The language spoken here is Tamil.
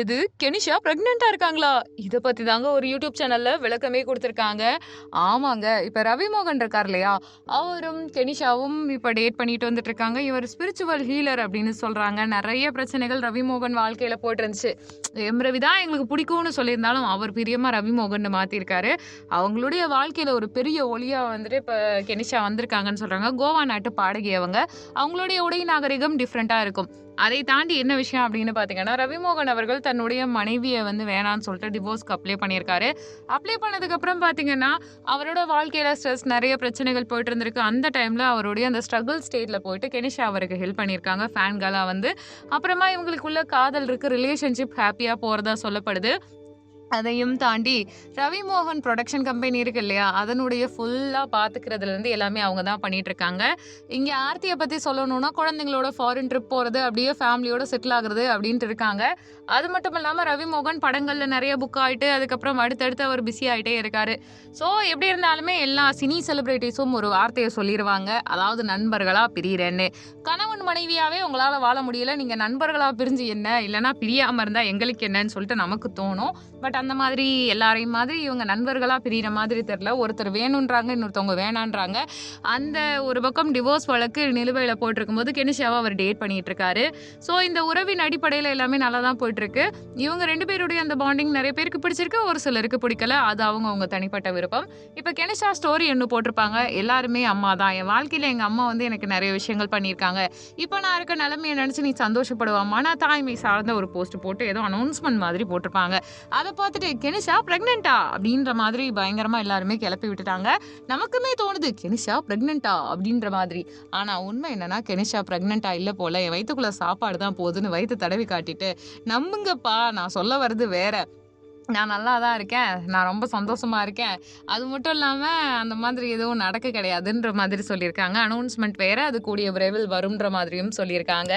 எது? கெனிஷா ப்ரெக்னெண்ட்டாக இருக்காங்களா? இதை பற்றி தாங்க ஒரு யூடியூப் சேனலில் விளக்கமே கொடுத்துருக்காங்க. ஆமாங்க இப்போ ரவிமோகன் இருக்கார் இல்லையா? அவரும் கெனிஷாவும் இப்போ டேட் பண்ணிட்டு வந்துட்டு இருக்காங்க. இவர் ஸ்பிரிச்சுவல் ஹீலர் அப்படின்னு சொல்கிறாங்க நிறைய பிரச்சனைகள் ரவிமோகன் வாழ்க்கையில் போயிட்டு எம் ரவி தான் எங்களுக்கு பிடிக்கும்னு சொல்லியிருந்தாலும் அவர் பிரியமாக ரவிமோகன் மாற்றிருக்காரு அவங்களுடைய வாழ்க்கையில் ஒரு பெரிய ஒளியாக வந்துட்டு இப்போ கெனிஷா வந்திருக்காங்கன்னு சொல்கிறாங்க கோவா நாட்டு பாடகி அவங்க. அவங்களுடைய உடை நாகரிகம் டிஃப்ரெண்ட்டாக இருக்கும். அதை தாண்டி என்ன விஷயம் அப்படின்னு பார்த்தீங்கன்னா ரவிமோகன் அவர்கள் தன்னுடைய மனைவியை வந்து வேணான்னு சொல்லிட்டு டிவோர்ஸ்க்கு அப்ளை பண்ணியிருக்காரு. அப்ளை பண்ணதுக்கப்புறம் பார்த்தீங்கன்னா அவரோட வாழ்க்கையில் ஸ்ட்ரெஸ் நிறைய பிரச்சனைகள் போயிட்டு இருந்திருக்கு. அந்த டைமில் அவருடைய அந்த ஸ்ட்ரகிள் ஸ்டேட்டில் போயிட்டு கெனிஷா அவருக்கு ஹெல்ப் பண்ணியிருக்காங்க ஃபேன்களாக வந்து. அப்புறமா இவங்களுக்குள்ள காதல் இருக்குது ரிலேஷன்ஷிப் ஹாப்பியாக போகிறதா சொல்லப்படுது. அதையும் தாண்டி ரவிமோகன் ப்ரொடக்ஷன் கம்பெனி இருக்கு இல்லையா? அதனுடைய ஃபுல்லாக பார்த்துக்கிறதுலேருந்து எல்லாமே அவங்க தான் பண்ணிட்டு இருக்காங்க இங்கே ஆர்த்தியை பற்றி சொல்லணும்னா குழந்தைங்களோட ஃபாரின் ட்ரிப் போகிறது அப்படியே ஃபேமிலியோட செட்டில் ஆகுறது அப்படின்ட்டு இருக்காங்க. அது மட்டும் இல்லாமல் ரவிமோகன் படங்களில் நிறைய புக் ஆகிட்டு அதுக்கப்புறம் அடுத்தடுத்து அவர் பிஸி ஆகிட்டே இருக்கார். ஸோ எப்படி இருந்தாலுமே எல்லா சினி செலிப்ரிட்டிஸும் ஒரு வார்த்தையை சொல்லிடுவாங்க அதாவது நண்பர்களாக பிரியிறேன்னு. கணவன் மனைவியாகவே உங்களால் வாழ முடியல. நீங்கள் நண்பர்களாக பிரிஞ்சு என்ன? இல்லைனா பிரியாமல் இருந்தால் எங்களுக்கு என்னன்னு சொல்லிட்டு நமக்கு தோணும். பட் பட் அந்த மாதிரி எல்லாரையும் மாதிரி இவங்க நண்பர்களாக பிரியிற மாதிரி தெரில ஒருத்தர் வேணுன்றாங்க இன்னொருத்தவங்க வேணான்றாங்க. அந்த ஒரு பக்கம் டிவோர்ஸ் வழக்கு நிலுவையில் போட்டிருக்கும் போது கெனிஷாவை அவர் டேட் பண்ணிகிட்டு இருக்காரு ஸோ இந்த உறவின் அடிப்படையில் எல்லாமே நல்லா தான் போயிட்டுருக்கு. இவங்க ரெண்டு பேருடைய அந்த பாண்டிங் நிறைய பேருக்கு பிடிச்சிருக்கு ஒரு சிலருக்கு பிடிக்கல. அது அவங்க அவங்க தனிப்பட்ட விருப்பம். இப்போ கெனிஷா ஸ்டோரி என்ன போட்டிருப்பாங்க. எல்லாருமே அம்மா தான் என் வாழ்க்கையில் எங்கள் அம்மா வந்து எனக்கு நிறைய விஷயங்கள் பண்ணியிருக்காங்க. இப்போ நான் இருக்க நிலைமையை நினச்சி நீ சந்தோஷப்படுவாமா நான் தாய்மை சார்ந்த ஒரு போஸ்ட் போட்டு ஏதோ அனௌன்ஸ்மெண்ட் மாதிரி போட்டிருப்பாங்க. அதை பார்த்துட்டு கெனிஷா ப்ரெக்னென்ட்டா அப்படின்ற மாதிரி பயங்கரமாக எல்லாருமே கிளப்பி விட்டுட்டாங்க. நமக்குமே தோணுது கெனிஷா ப்ரெக்னென்ட்டா அப்படின்ற மாதிரி. ஆனால் உண்மை என்னன்னா கெனிஷா ப்ரெக்னென்ட்டா இல்லை போல். என் வயிற்றுக்குள்ள சாப்பாடு தான் போகுதுன்னு வயிற்று தடவி காட்டிட்டு நம்புங்கப்பா நான் சொல்ல வர்றது வேற. நான் நல்லா தான் இருக்கேன். நான் ரொம்ப சந்தோஷமாக இருக்கேன். அது மட்டும் இல்லாமல் அந்த மாதிரி எதுவும் நடக்க கிடையாதுன்ற மாதிரி சொல்லியிருக்காங்க. அனௌன்ஸ்மெண்ட் வேறு அது கூடிய விரைவில் வரும்ன்ற மாதிரியும் சொல்லியிருக்காங்க.